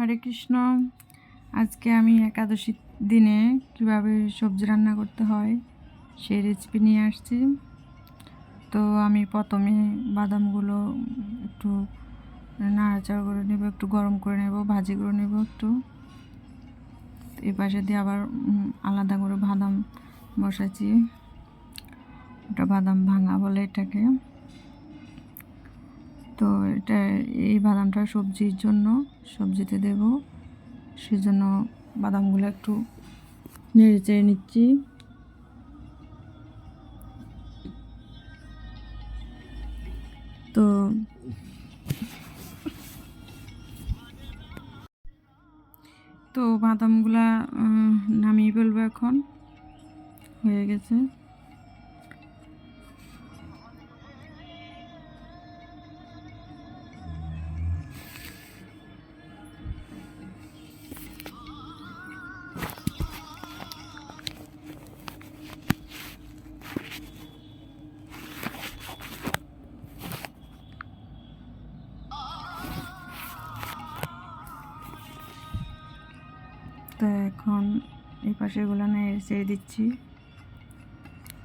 হরে কৃষ্ণ। আজকে আমি একাদশীর দিনে কীভাবে সবজি রান্না করতে হয় সেই রেসিপি নিয়ে আসছি। তো আমি প্রথমে বাদামগুলো একটু নাড়াচাড়া করে নেব, একটু গরম করে নেব, ভাজি করে নেব একটু। এই পাশে দিয়ে আবার আলাদা করে বাদাম বসাচ্ছি। ওটা বাদাম ভাঙা বলে এটাকে। তো এটা, এই বাদামটা সবজির জন্য, সবজিতে দেব। সেজন্য বাদামগুলো একটু নেড়ে চেড়ে নিচ্ছি। তো তো বাদামগুলা নামিয়ে ফেলব এখন। হয়ে গেছে। তো এখন এই পাশে এগুলো ছেড়ে দিচ্ছি।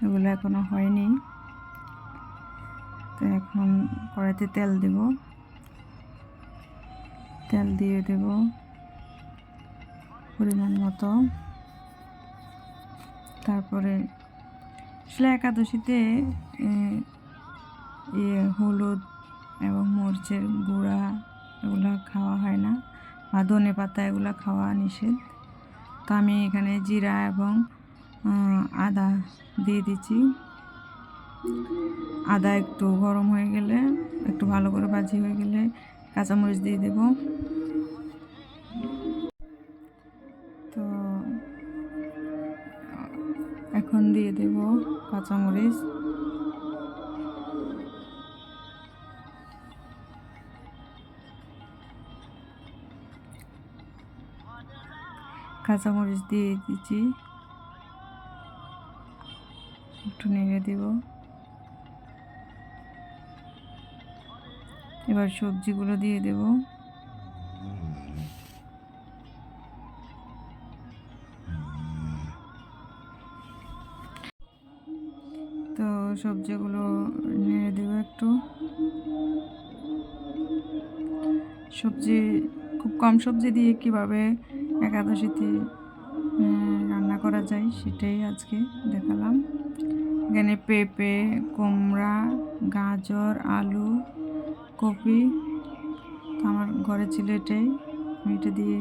এগুলো এখনও হয়নি। তো এখন কড়াইতে তেল দেব। তেল দিয়ে দেব পরিমাণ মতো। তারপরে আসলে একাদশীতে ইয়ে হলুদ এবং মরিচের গুঁড়া এগুলো খাওয়া হয় না। বা ধনে পাতা এগুলো খাওয়া নিষেধ। তো আমি এখানে জিরা এবং আদা দিয়ে দিচ্ছি। আদা একটু গরম হয়ে গেলে, একটু ভালো করে ভাজি হয়ে গেলে কাঁচামরিচ দিয়ে দেব। তো, এখন দিয়ে দেব কাঁচামরিচ। কাঁচামরিচ দিয়ে দিচ্ছি। একটু নেড়ে দেব। এবার সবজিগুলো দিয়ে দেব। তো সবজিগুলো নেড়ে দেব একটু। সবজি, খুব কম সবজি দিয়ে কীভাবে একাদশীতে রান্না করা যায়, সেটাই আজকে দেখালাম। এখানে পেঁপে, কুমড়া, গাজর, আলু, কপি। আমার ঘরে ছিল এটাই। আমি এটা দিয়ে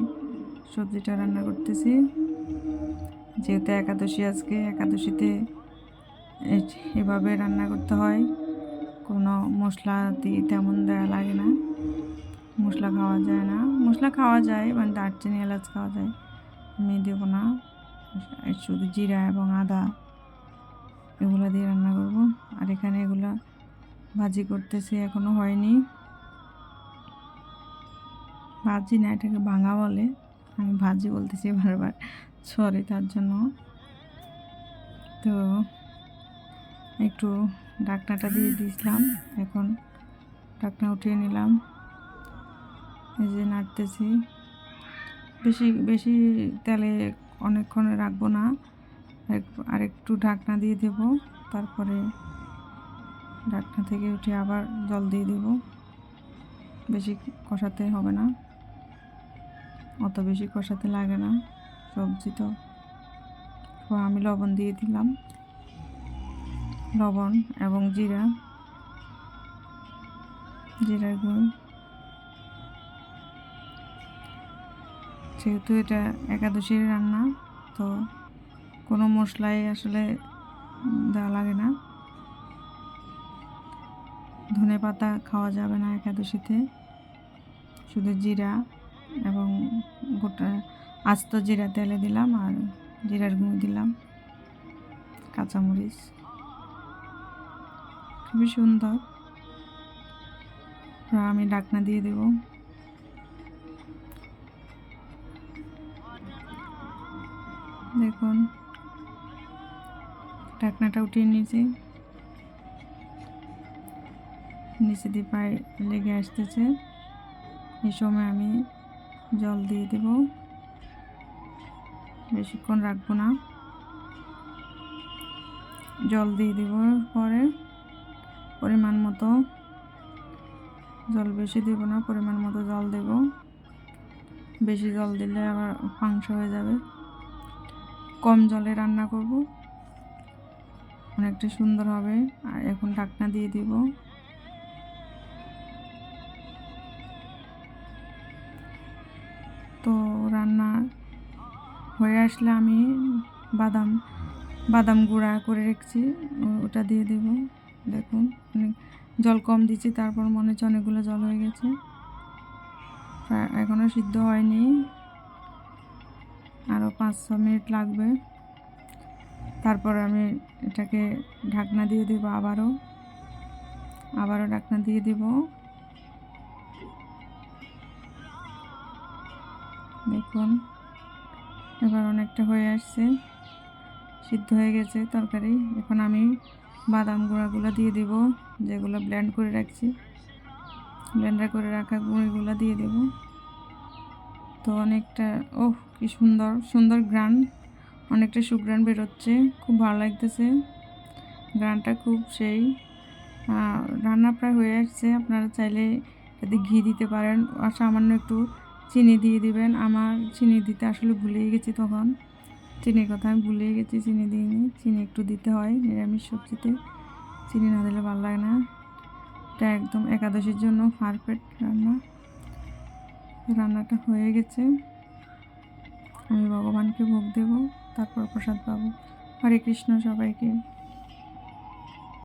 সবজিটা রান্না করতেছি। যেহেতু একাদশী আজকে, একাদশীতে এভাবে রান্না করতে হয়, কোনো মশলা দিয়ে তেমন দেওয়া লাগে না। মশলা খাওয়া যায় না। মশলা খাওয়া যায় মানে দারচিনি, এলাচ খাওয়া যায়। আমি দেবো না। শুধু জিরা এবং আদা, এগুলো দিয়ে রান্না করব। আর এখানে এগুলো ভাজি করতেছি, এখনও হয়নি। ভাজি না, এটাকে ভাঙা বলে। আমি ভাজি বলতেছি বারবার। সরি তার জন্য। তো একটু ডাকনাটা দিয়ে দিয়েছিলাম। এখন ডাকনা উঠিয়ে নিলাম। এই যে নাড়তেছি। বেশি বেশি তেলে অনেকক্ষণ রাখব না। আর একটু ঢাকনা দিয়ে দেব। তারপরে ঢাকনা থেকে উঠে আবার জল দিয়ে দেব। বেশি কষাতে হবে না। অত বেশি কষাতে লাগে না। সবজি তো আমি লবণ দিয়ে দিলাম। লবণ এবং জিরা। জিরার গুঁড়ো। যেহেতু এটা একাদশীর রান্না, তো কোনো মশলাই আসলে দেওয়া লাগে না। ধনে পাতা খাওয়া যাবে না একাদশীতে। শুধু জিরা এবং গোটা আস্ত জিরা তেলে দিলাম আর জিরার গুঁড়ো দিলাম, কাঁচামরিচ। খুবই সুন্দর। আমি ডাকনা দিয়ে দেবো। দেখুন। ঢাকনাটা উঠিয়ে নিয়েছি। নিচে দিয়ে পায়ে লেগে আসতেছে। এই সময় আমি জল দিয়ে দেব। বেশিক্ষণ রাখব না। জল দিয়ে দিব পরে। পরিমাণ মতো জল বেশি দেব না, পরিমাণ মতো জল দেব। বেশি জল দিলে আবার মাংস হয়ে যাবে। কম জলে রান্না করব। অনেকটা সুন্দর হবে। আর এখন ঢাকনা দিয়ে দিব। তো রান্না হয়ে আসলে আমি বাদাম বাদাম গুঁড়া করে রেখেছি। ওটা দিয়ে দেব। দেখুন অনেক জল কম দিচ্ছি তারপর মনে হচ্ছে অনেকগুলো জল হয়ে গেছে। এখনও সিদ্ধ হয়নি। আরও পাঁচ ছ মিনিট লাগবে। তারপর আমি এটাকে ঢাকনা দিয়ে দেবো আবারও। আবারও ঢাকনা দিয়ে দেব। দেখুন, এবার অনেকটা হয়ে আসছে। সিদ্ধ হয়ে গেছে তরকারি। এখন আমি বাদাম গুঁড়াগুলো দিয়ে দেব, যেগুলো ব্লেন্ড করে রাখছি। ব্লেন্ডার করে রাখা গুঁড়িগুলো দিয়ে দেব। তো অনেকটা, ওহ, কি সুন্দর সুন্দর গ্রান। অনেকটা সুগ্রান বেরোচ্ছে, খুব ভালো লাগতেছে। গ্রানটা খুব সেই। রান্না প্রায় হয়ে আসছে, আপনারা চাইলে এতে ঘি দিতে পারেন আর সামান্য একটু চিনি দিয়ে দিবেন। আমার চিনি দিতে আসলে ভুলেই গেছি তখন। চিনির কথা আমি ভুলেই গেছি, চিনি দিইনি। চিনি একটু দিতে হয়, নিরামিষ সবজিতে। চিনি না দিলে ভালো লাগে না। এটা একদম একাদশীর জন্য পারফেক্ট রান্না। রান্নাটা হয়ে গেছে। আমি ভগবানকে ভোগ দেব তারপর প্রসাদ পাবো। হরে কৃষ্ণ সবাইকে।